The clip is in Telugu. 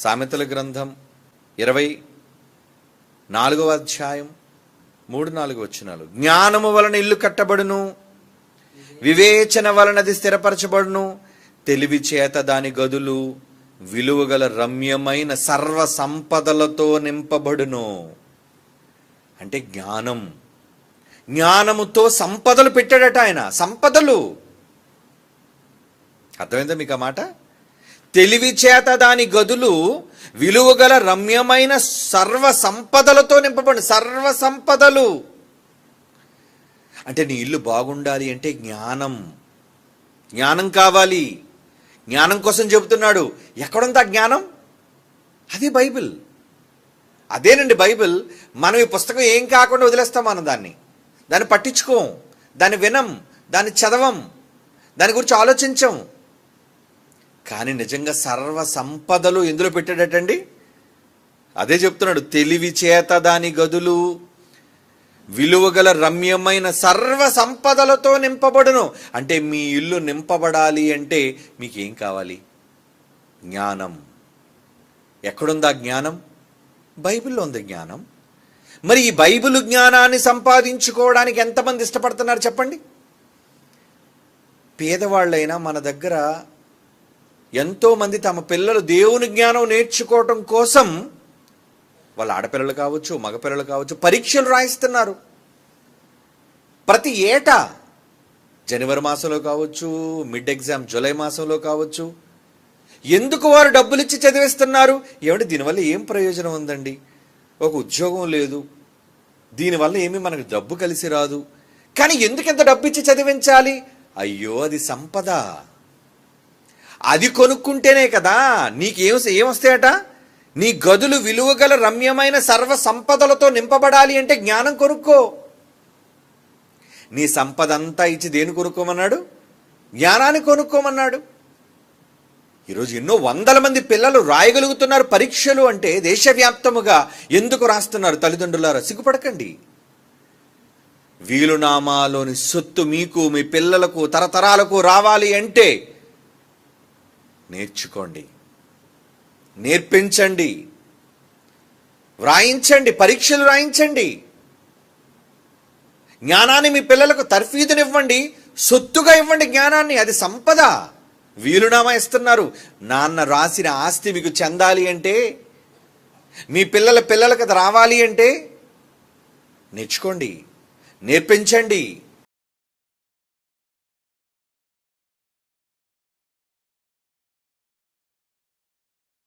సామెతల గ్రంథం ఇరవై నాలుగవ అధ్యాయం మూడు నాలుగు వచ్చినాలు జ్ఞానము వలన ఇల్లు కట్టబడును వివేచన వలన అది స్థిరపరచబడును తెలివి చేత దాని గదులు విలువగల రమ్యమైన సర్వ సంపదలతో నింపబడును. అంటే జ్ఞానం. జ్ఞానముతో సంపదలు పెట్టాడట ఆయన. సంపదలు. అర్థమైందా మీకు ఆ మాట? తెలివి చేత దాని గదులు విలువగల రమ్యమైన సర్వ సంపదలతో నింపబడి సర్వ సంపదలు. అంటే నీ ఇల్లు బాగుండాలి అంటే జ్ఞానం. జ్ఞానం కావాలి. జ్ఞానం కోసం చెబుతున్నాడు. ఎక్కడుంది ఆ జ్ఞానం? అది బైబిల్. అదేనండి బైబిల్. మనం ఈ పుస్తకం ఏం కాకుండా వదిలేస్తాం మనం దాన్ని. దాన్ని పట్టించుకోం. దాన్ని వినం. దాన్ని చదవం. దాని గురించి ఆలోచించం. కానీ నిజంగా సర్వ సంపదలు ఎందులో పెట్టాడటండి అదే చెప్తున్నాడు తెలివి చేత దాని గదులు విలువగల రమ్యమైన సర్వ సంపదలతో నింపబడును. అంటే మీ ఇల్లు నింపబడాలి అంటే మీకేం కావాలి? జ్ఞానం. ఎక్కడుందా జ్ఞానం? బైబిల్లో ఉంది జ్ఞానం. మరి ఈ బైబిల్ జ్ఞానాన్ని సంపాదించుకోవడానికి ఎంతమంది ఇష్టపడుతున్నారు చెప్పండి? పేదవాళ్ళైనా మన దగ్గర ఎంతోమంది తమ పిల్లలు దేవుని జ్ఞానం నేర్చుకోవటం కోసం వాళ్ళ ఆడపిల్లలు కావచ్చు మగపిల్లలు కావచ్చు పరీక్షలు రాయిస్తున్నారు. ప్రతి ఏటా జనవరి మాసంలో కావచ్చు మిడ్ ఎగ్జామ్ జూలై మాసంలో కావచ్చు ఎందుకు వారు డబ్బులు ఇచ్చి చదివిస్తున్నారు? ఏమంటే దీనివల్ల ఏం ప్రయోజనం ఉందండి? ఒక ఉద్యోగం లేదు. దీనివల్ల ఏమీ మనకు డబ్బు కలిసి రాదు. కానీ ఎందుకు ఎంత డబ్బు ఇచ్చి చదివించాలి? అయ్యో అది సంపద. అది కొనుక్కుంటేనే కదా నీకేం ఏమొస్తాయట నీ గదులు విలువగల రమ్యమైన సర్వ సంపదలతో నింపబడాలి అంటే జ్ఞానం కొనుక్కో. నీ సంపద అంతా ఇచ్చి దేని కొనుక్కోమన్నాడు? జ్ఞానాన్ని కొనుక్కోమన్నాడు. ఈరోజు ఎన్నో వందల మంది పిల్లలు రాయగలుగుతున్నారు పరీక్షలు అంటే దేశవ్యాప్తముగా ఎందుకు రాస్తున్నారు తల్లిదండ్రులారా? సిగ్గుపడకండి. వీలునామాలోని సొత్తు మీకు మీ పిల్లలకు తరతరాలకు రావాలి అంటే నేర్చుకోండి. నేర్పించండి. వ్రాయించండి. పరీక్షలు రాయించండి. జ్ఞానాన్ని మీ పిల్లలకు తర్ఫీదునివ్వండి. సొత్తుగా ఇవ్వండి జ్ఞానాన్ని. అది సంపద. వీలునామా ఇస్తున్నారు. నాన్న రాసిన ఆస్తి మీకు చెందాలి అంటే మీ పిల్లల పిల్లలకు అది రావాలి అంటే నేర్చుకోండి. నేర్పించండి.